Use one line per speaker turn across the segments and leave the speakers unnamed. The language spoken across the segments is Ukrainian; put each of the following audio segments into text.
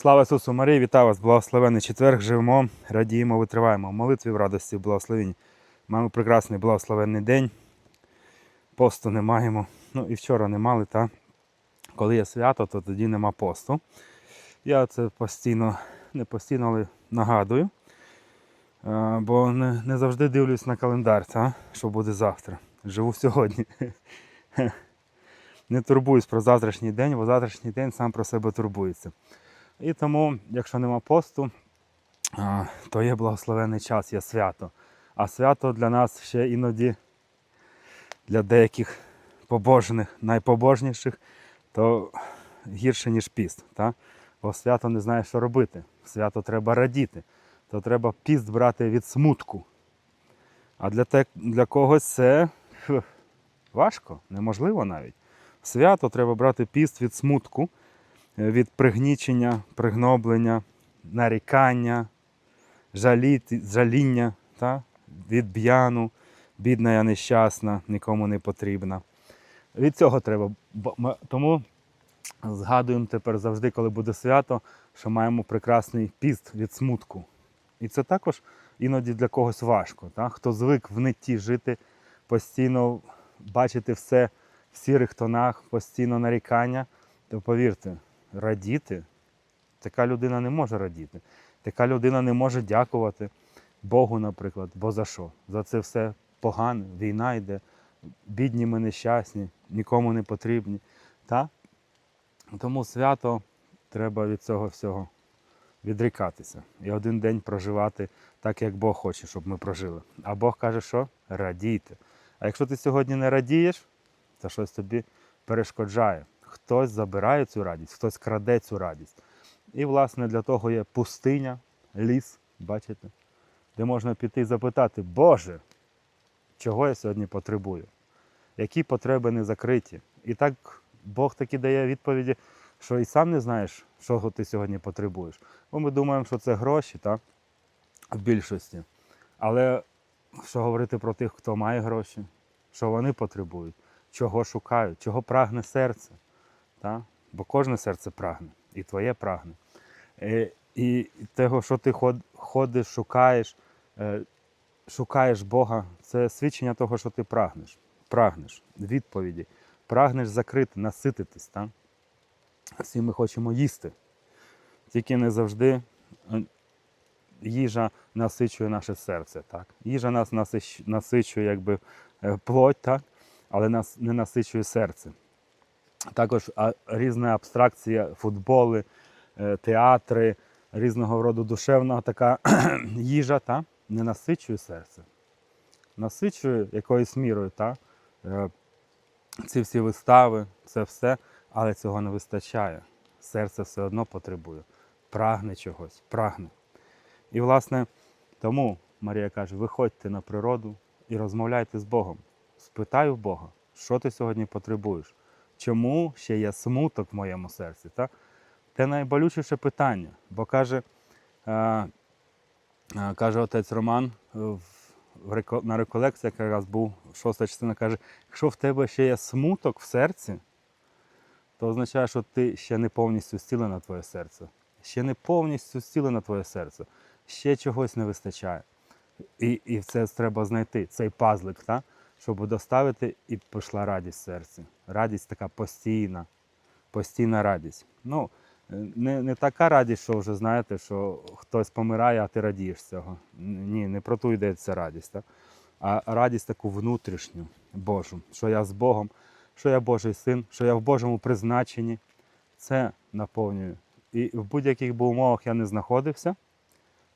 Слава Ісусу Марії, вітаю вас, благословений четверг, живемо, радіємо, витриваємо. В молитві в радості, в благословенні. Маємо прекрасний благословенний день. Посту не маємо. Ну і вчора не мали, та коли є свято, то тоді нема посту. Я це постійно, не постійно, але нагадую. Е, Бо не, завжди дивлюсь на календар, та, що буде завтра. Живу сьогодні. Не турбуюсь про завтрашній день, бо завтрашній день сам про себе турбується. І тому, якщо нема посту, то є благословений час, є свято. А свято для нас ще іноді для деяких побожних, найпобожніших, то гірше, ніж піст. Та? Бо свято не знає, що робити. Свято треба радіти. То треба піст брати від смутку. А для, те, для когось це важко, неможливо навіть. Свято треба брати піст від смутку від пригнічення, пригноблення, нарікання, жаліти, жаління, та? від б'яну, бідна я нещасна, нікому не потрібна. Від цього треба. Тому згадуємо тепер завжди, коли буде свято, що маємо прекрасний піст від смутку. І це також іноді для когось важко. Та? Хто звик в нитті жити, постійно бачити все в сірих тонах, постійно нарікання, то повірте, радіти, така людина не може радіти. Така людина не може дякувати Богу, наприклад, бо за що? За це все погане, війна йде, бідні ми нещасні, нікому не потрібні. Та? Тому свято треба від цього всього відрікатися. І один день проживати так, як Бог хоче, щоб ми прожили. А Бог каже, що радійте. А якщо ти сьогодні не радієш, то щось тобі перешкоджає. Хтось забирає цю радість, хтось краде цю радість. І, власне, для того є пустиня, ліс, бачите, де можна піти і запитати, Боже, чого я сьогодні потребую? Які потреби не закриті? І так Бог таки дає відповіді, що і сам не знаєш, чого ти сьогодні потребуєш. Бо ми думаємо, що це гроші, так? В більшості. Але що говорити про тих, хто має гроші, що вони потребують, чого шукають, чого прагне серце. Та? Бо кожне серце прагне, і твоє прагне. Е, І того, що ти ходиш, шукаєш, е, шукаєш Бога, це свідчення того, що ти прагнеш. Прагнеш відповіді, прагнеш закрити, насититись. Та? Всі ми хочемо їсти. Тільки не завжди е, їжа насичує наше серце. Так? Їжа нас насич- насичує якби, плоть, так? але нас не насичує серце. Також різна абстракція, футболи, е, театри, різного роду душевна така їжа та? не насичує серце. Насичує якоюсь мірою. Та? Е, Ці всі вистави, це все, але цього не вистачає. Серце все одно потребує, прагне чогось, прагне. І, власне, тому Марія каже: виходьте на природу і розмовляйте з Богом. Спитай у Бога, що ти сьогодні потребуєш, чому ще є смуток в моєму серці. Та? Це найболючіше питання, бо каже, е, е, каже отець Роман е, в, в на реколекціях якраз був шоста частина, каже, якщо в тебе ще є смуток в серці, то означає, що ти ще не повністю зцілене твоє серце. Ще не повністю зцілене твоє серце. Ще чогось не вистачає. І, і це треба знайти, цей пазлик, та? щоб доставити і пішла радість серці. Радість така постійна, постійна радість. Ну, е, не, не така радість, що вже знаєте, що хтось помирає, а ти радієш цього. Ні, не про ту йдеться радість. Та? А радість таку внутрішню, Божу, що я з Богом, що я Божий син, що я в Божому призначенні. Це наповнює. І в будь-яких би умовах я не знаходився,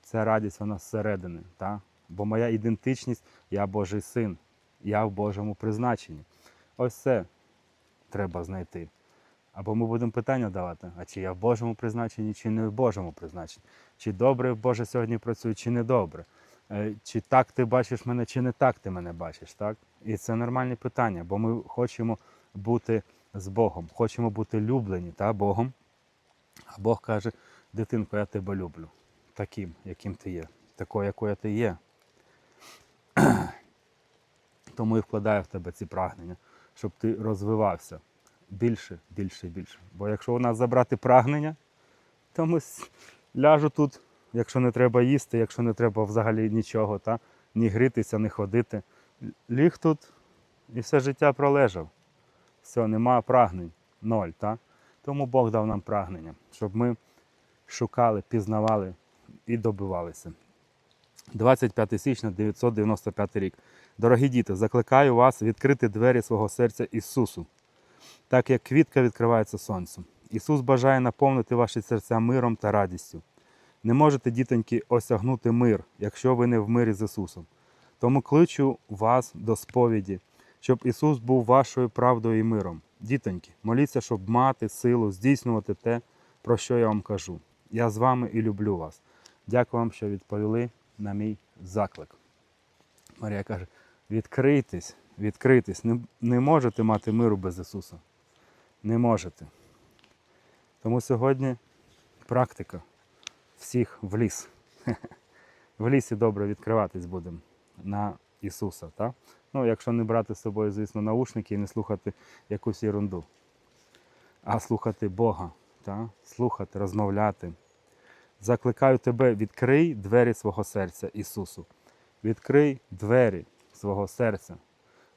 ця радість вона зсередини. Та? Бо моя ідентичність, я Божий син, я в Божому призначенні. Ось це треба знайти. Або ми будемо питання давати, а чи я в Божому призначенні, чи не в Божому призначенні. Чи добре Боже сьогодні працює, чи не добре. Е, Чи так ти бачиш мене, чи не так ти мене бачиш. так? І це нормальні питання, бо ми хочемо бути з Богом, хочемо бути люблені та, Богом. А Бог каже, дитинко, я тебе люблю, таким, яким ти є, такою, якою ти є. Тому і вкладаю в тебе ці прагнення, щоб ти розвивався більше, більше, більше. Бо якщо у нас забрати прагнення, Тому с- ляжу тут, якщо не треба їсти, якщо не треба взагалі нічого, та? ні грітися, ні ходити. Ліг тут і все життя пролежав. Все, нема прагнень, ноль. Та? Тому Бог дав нам прагнення, щоб ми шукали, пізнавали і добивалися. 25 січня 995 рік. Дорогі діти, закликаю вас відкрити двері свого серця Ісусу, так як квітка відкривається сонцем. Ісус бажає наповнити ваші серця миром та радістю. Не можете, дітоньки, осягнути мир, якщо ви не в мирі з Ісусом. Тому кличу вас до сповіді, щоб Ісус був вашою правдою і миром. Дітоньки, моліться, щоб мати силу здійснювати те, про що я вам кажу. Я з вами і люблю вас. Дякую вам, що відповіли на мій заклик. Марія каже: відкрийтесь, відкрийтесь. Не, не можете мати миру без Ісуса. Не можете. Тому сьогодні практика всіх в ліс. В лісі добре відкриватись будемо на Ісуса. Та? Ну, якщо не брати з собою, звісно, наушники і не слухати якусь ерунду, а слухати Бога, та? слухати, розмовляти. Закликаю тебе, відкрий двері свого серця Ісусу. Відкрий двері свого серця.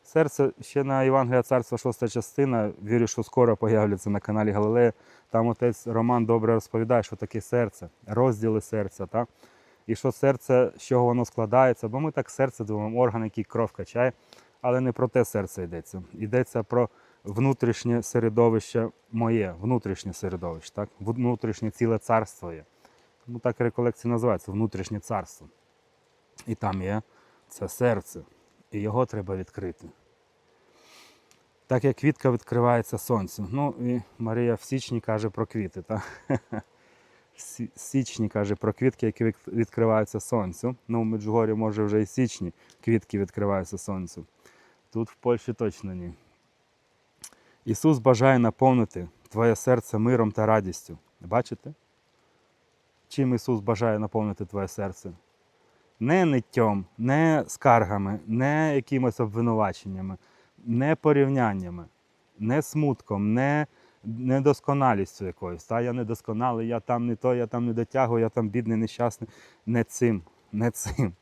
Серце ще на Євангелія Царства 6 частина. Вірю, що скоро появляться на каналі Галилея. Там отець Роман добре розповідає, що таке серце, розділи серця. Так? І що серце, з чого воно складається, бо ми так серце думаємо, орган, який кров качає, але не про те серце йдеться. Йдеться про внутрішнє середовище моє, внутрішнє середовище, так? внутрішнє ціле царство є. Тому так реколекція називається внутрішнє царство. І там є це серце. І його треба відкрити. Так як квітка відкривається сонцю. Ну і Марія в січні каже про квіти. Та? В січні каже про квітки, які відкриваються сонцю. Ну, в Меджугорі, може, вже і січні квітки відкриваються сонцю. Тут в Польщі точно ні. Ісус бажає наповнити твоє серце миром та радістю. Бачите? Чим Ісус бажає наповнити твоє серце? Не ниттям, не скаргами, не якимось обвинуваченнями, не порівняннями, не смутком, не недосконалістю якоюсь. Та я недосконалий, я там не то, я там не дотягую, я там бідний, нещасний. Не цим, не цим.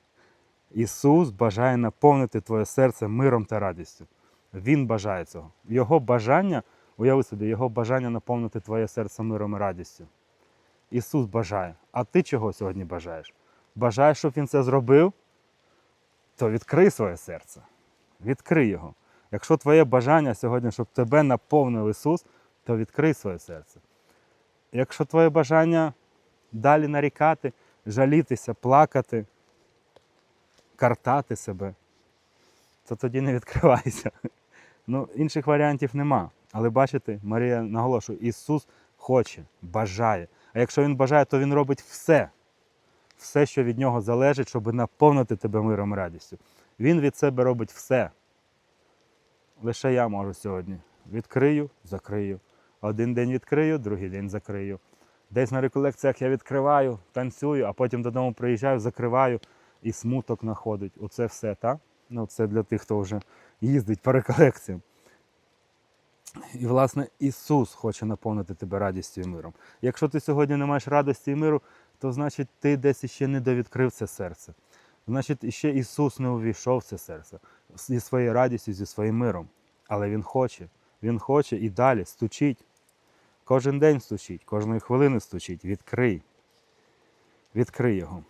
Ісус бажає наповнити твоє серце миром та радістю. Він бажає цього. Його бажання, уяви собі, його бажання наповнити твоє серце миром і радістю. Ісус бажає. А ти чого сьогодні бажаєш? Бажаєш, щоб Він це зробив? То відкрий своє серце. Відкрий його. Якщо твоє бажання сьогодні, щоб тебе наповнив Ісус, то відкрий своє серце. Якщо твоє бажання далі нарікати, жалітися, плакати, картати себе, то тоді не відкривайся. Ну, інших варіантів нема. Але бачите, Марія наголошує, Ісус хоче, бажає. А якщо Він бажає, то Він робить все. Все, що від нього залежить, щоб наповнити тебе миром радістю. Він від себе робить все. Лише я можу сьогодні. Відкрию, закрию. Один день відкрию, другий день закрию. Десь на реколекціях я відкриваю, танцюю, а потім додому приїжджаю, закриваю і смуток находить. Оце все, так? Ну, це для тих, хто вже їздить по реколекціям. І, власне, Ісус хоче наповнити тебе радістю і миром. Якщо ти сьогодні не маєш радості і миру, то значить ти десь іще не довідкрив це серце. Значить, іще Ісус не увійшов в це серце зі своєю радістю, зі своїм миром. Але Він хоче, Він хоче і далі стучить. Кожен день стучить, кожної хвилини стучить. Відкрий. Відкрий його.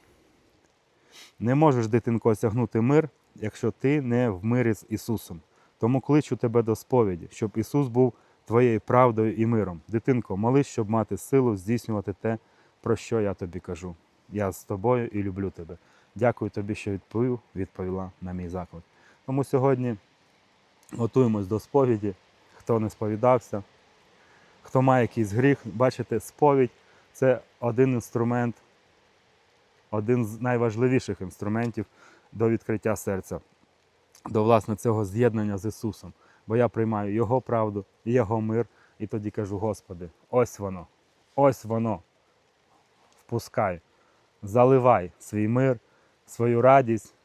Не можеш, дитинко, осягнути мир, якщо ти не в мирі з Ісусом. Тому кличу тебе до сповіді, щоб Ісус був твоєю правдою і миром. Дитинко, молись, щоб мати силу здійснювати те, про що я тобі кажу. Я з тобою і люблю тебе. Дякую тобі, що відповів, відповіла на мій заклик. Тому сьогодні готуємось до сповіді. Хто не сповідався, хто має якийсь гріх, бачите, сповідь це один інструмент, один з найважливіших інструментів до відкриття серця, до власне цього з'єднання з Ісусом. Бо я приймаю Його правду, Його мир, і тоді кажу: Господи, ось воно, ось воно відпускай, заливай свій мир, свою радість,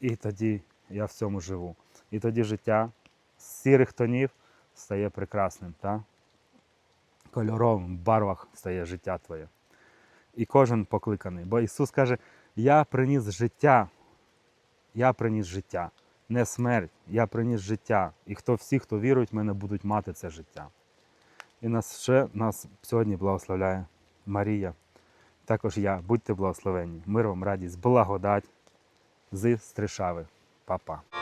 і тоді я в цьому живу. І тоді життя з сірих тонів стає прекрасним. Та? Кольоровим в барвах стає життя твоє. І кожен покликаний. Бо Ісус каже: Я приніс життя, я приніс життя, не смерть, я приніс життя. І хто всі, хто вірують в мене, будуть мати це життя. І нас ще нас сьогодні благословляє Марія також я. Будьте благословені. Мир вам радість, благодать з Стришави. Па-па.